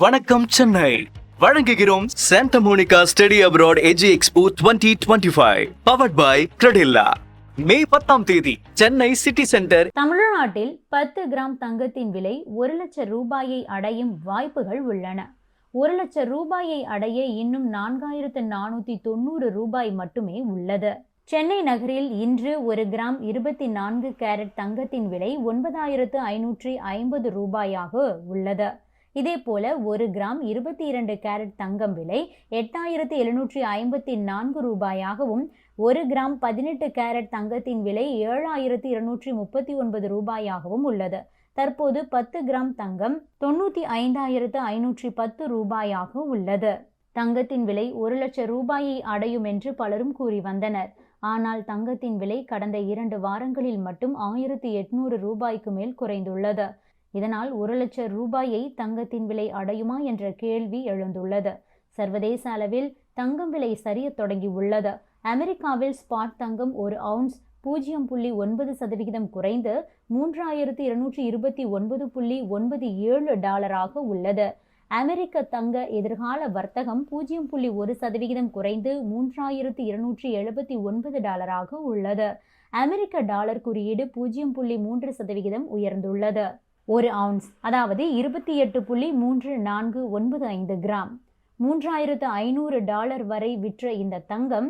வணக்கம் சென்னை. வழங்குகிறோம் Santa Monica study abroad EG expo twenty twenty five powered by Credila மே பத்தாம் தேதி சென்னை சிட்டி சென்டர். தமிழ்நாட்டில் பத்து கிராம் தங்கத்தின் விலை ஒரு லட்சம் ரூபாயை அடையும் வாய்ப்புகள் உள்ளன. ஒரு லட்சம் ரூபாயை அடைய இன்னும் நான்காயிரத்து நானூத்தி தொண்ணூறு ரூபாய் மட்டுமே உள்ளது. சென்னை நகரில் இன்று ஒரு கிராம் இருபத்தி நான்கு கேரட் தங்கத்தின் விலை ஒன்பதாயிரத்து ஐநூற்றி ஐம்பது ரூபாயாக உள்ளது. இதேபோல ஒரு கிராம் இருபத்தி இரண்டு கேரட் தங்கம் விலை எட்டாயிரத்து எழுநூற்றி ஐம்பத்தி நான்கு ரூபாயாகவும் ஒரு கிராம் பதினெட்டு கேரட் தங்கத்தின் விலை ஏழாயிரத்து இருநூற்றி முப்பத்தி ஒன்பது ரூபாயாகவும் உள்ளது. தற்போது பத்து கிராம் தங்கம் தொண்ணூற்றி ஐந்தாயிரத்து ஐநூற்றி பத்து ரூபாயாக உள்ளது. தங்கத்தின் விலை ஒரு லட்சம் ரூபாயை அடையும் என்று பலரும் கூறி வந்தனர். ஆனால் தங்கத்தின் விலை கடந்த இரண்டு வாரங்களில் மட்டும் ஆயிரத்தி எட்நூறு ரூபாய்க்கு மேல் குறைந்துள்ளது. இதனால் ஒரு லட்சம் ரூபாயை தங்கத்தின் விலை அடையுமா என்ற கேள்வி எழுந்துள்ளது. சர்வதேச அளவில் தங்கம் விலை சரியத் தொடங்கி உள்ளது. அமெரிக்காவில் ஸ்பாட் தங்கம் ஒரு அவுன்ஸ் பூஜ்ஜியம் புள்ளி ஒன்பது சதவிகிதம் குறைந்து மூன்றாயிரத்து இருநூற்றி இருபத்தி ஒன்பது புள்ளி ஒன்பது ஏழு டாலராக உள்ளது. அமெரிக்க தங்க எதிர்கால வர்த்தகம் பூஜ்ஜியம் புள்ளி ஒரு சதவிகிதம் குறைந்து மூன்றாயிரத்து இருநூற்றி எழுபத்தி ஒன்பது டாலராக உள்ளது. அமெரிக்க டாலர் குறியீடு பூஜ்ஜியம் புள்ளி மூன்று சதவிகிதம் உயர்ந்துள்ளது. ஒரு அவுன்ஸ் அதாவது இருபத்தி எட்டு புள்ளி மூன்று நான்கு ஒன்பது ஐந்து கிராம். மூன்றாயிரத்து ஐநூறு டாலர் வரை விற்ற இந்த தங்கம்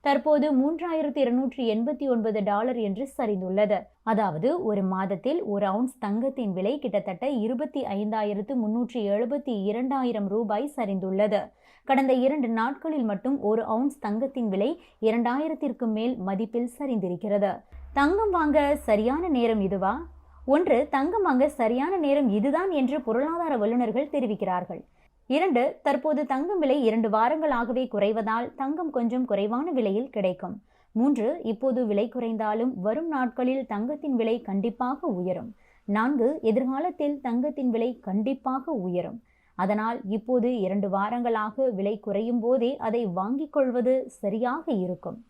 தற்போது மூன்றாயிரத்து இருநூற்றி எண்பத்தி ஒன்பது டாலர் என்று சரிந்துள்ளது. அதாவது ஒரு மாதத்தில் ஒரு அவுன்ஸ் தங்கத்தின் விலை கிட்டத்தட்ட இருபத்தி ஐந்தாயிரத்து முன்னூற்றி எழுபத்தி இரண்டாயிரம் ரூபாய் சரிந்துள்ளது. கடந்த இரண்டு நாட்களில் மட்டும் ஒரு அவுன்ஸ் தங்கத்தின் விலை இரண்டாயிரத்திற்கு மேல் மதிப்பில் சரிந்திருக்கிறது. தங்கம் வாங்க சரியான நேரம் இதுவா? ஒன்று தங்கம் வாங்க சரியான நேரம் இதுதான் என்று பொருளாதார வல்லுநர்கள் தெரிவிக்கிறார்கள். இரண்டு தற்போது தங்கம் விலை இரண்டு வாரங்களாகவே குறைவதால் தங்கம் கொஞ்சம் குறைவான விலையில் கிடைக்கும். மூன்று இப்போது விலை குறைந்தாலும் வரும் நாட்களில் தங்கத்தின் விலை கண்டிப்பாக உயரும். நான்கு எதிர்காலத்தில் தங்கத்தின் விலை கண்டிப்பாக உயரும். அதனால் இப்போது இரண்டு வாரங்களாக விலை குறையும் போதே அதை வாங்கிக் கொள்வது சரியாக இருக்கும்.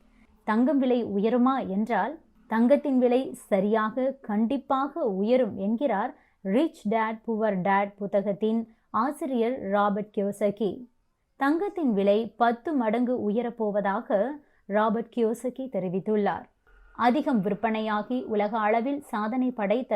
தங்கம் விலை உயருமா என்றால் தங்கத்தின் விலை சரியாக கண்டிப்பாக உயரும் என்கிறார் ரிச் டேட் புவர் டேட் புத்தகத்தின் ஆசிரியர் ராபர்ட் கியோசகி தங்கத்தின் விலை பத்து மடங்கு உயரப்போவதாக ராபர்ட் கியோசகி தெரிவித்துள்ளார். அதிகம் விற்பனையாகி உலக அளவில் சாதனை படைத்த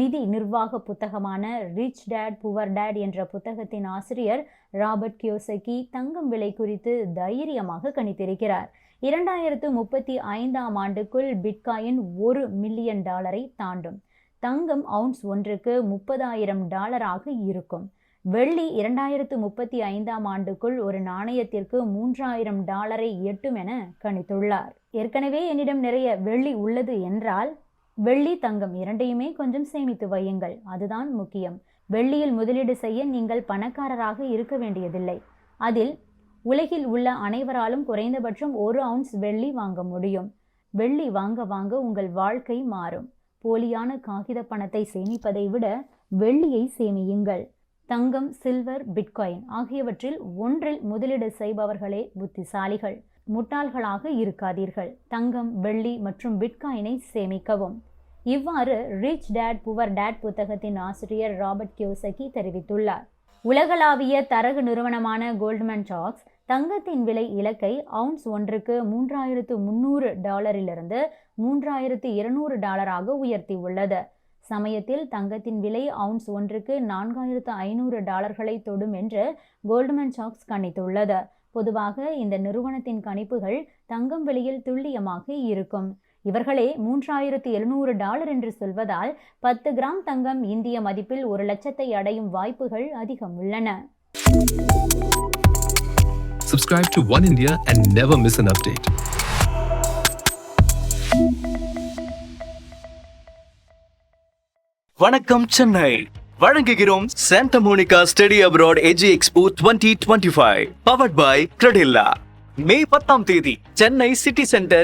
நிதி நிர்வாக புத்தகமான ரிச் டேட் புவர் டேட் என்ற புத்தகத்தின் ஆசிரியர் ராபர்ட் கியோசகி தங்கம் விலை குறித்து தைரியமாக கணித்திருக்கிறார். இரண்டாயிரத்து முப்பத்தி ஐந்தாம் ஆண்டுக்குள் பிட்காயின் ஒரு மில்லியன் டாலரை தாண்டும். தங்கம் அவுன்ஸ் ஒன்றுக்கு முப்பதாயிரம் டாலராக இருக்கும். வெள்ளி இரண்டாயிரத்து முப்பத்தி ஐந்தாம் ஆண்டுக்குள் ஒரு நாணயத்திற்கு மூன்றாயிரம் டாலரை எட்டும் என கணித்துள்ளார். ஏற்கனவே என்னிடம் நிறைய வெள்ளி உள்ளது என்றால் வெள்ளி தங்கம் இரண்டையுமே கொஞ்சம் சேமித்து வையுங்கள். அதுதான் முக்கியம். வெள்ளியில் முதலீடு செய்ய நீங்கள் பணக்காரராக இருக்க வேண்டியதில்லை. அதில் உலகில் உள்ள அனைவராலும் குறைந்தபட்சம் ஒரு அவுன்ஸ் வெள்ளி வாங்க முடியும். வெள்ளி வாங்க வாங்க உங்கள் வாழ்க்கை மாறும். போலியான காகித பணத்தை சேமிப்பதை விட வெள்ளியை சேமியுங்கள். தங்கம் சில்வர் பிட்காயின் ஆகியவற்றில் ஒன்றில் முதலீடு செய்பவர்களே புத்திசாலிகள். முட்டாள்களாக இருக்காதீர்கள். தங்கம் வெள்ளி மற்றும் பிட்காயினை சேமிக்கவும். இவ்வாறு ரிச் டேட் புவர் டேட் புத்தகத்தின் ஆசிரியர் ராபர்ட் கியோசகி தெரிவித்துள்ளார். உலகளாவிய தரகு நிறுவனமான கோல்ட்மேன் சாக்ஸ் தங்கத்தின் விலை இலக்கை அவுன்ஸ் ஒன்றுக்கு மூன்றாயிரத்து முன்னூறு டாலரிலிருந்து மூன்றாயிரத்து இருநூறு டாலராக உயர்த்தியுள்ளது. சமயத்தில் தங்கத்தின் விலை அவுன்ஸ் ஒன்றுக்கு நான்காயிரத்து ஐநூறு டாலர்களை தொடும் என்று கோல்ட்மேன் சாக்ஸ் கணித்துள்ளது. பொதுவாக இந்த நிறுவனத்தின் கணிப்புகள் தங்கம் விலையில் துல்லியமாக இருக்கும். இவர்களே மூன்றாயிரத்து எழுநூறு டாலர் என்று சொல்வதால் பத்து கிராம் தங்கம் இந்திய மதிப்பில் ஒரு லட்சத்தை அடையும் வாய்ப்புகள் அதிகம் உள்ளன. Subscribe to One India and never miss an update. வணக்கம் சென்னை. வழங்குகிறோம் Santa Monica study abroad EG expo twenty twenty five powered by Credila மே பத்தாம் தேதி சென்னை சிட்டி சென்டர்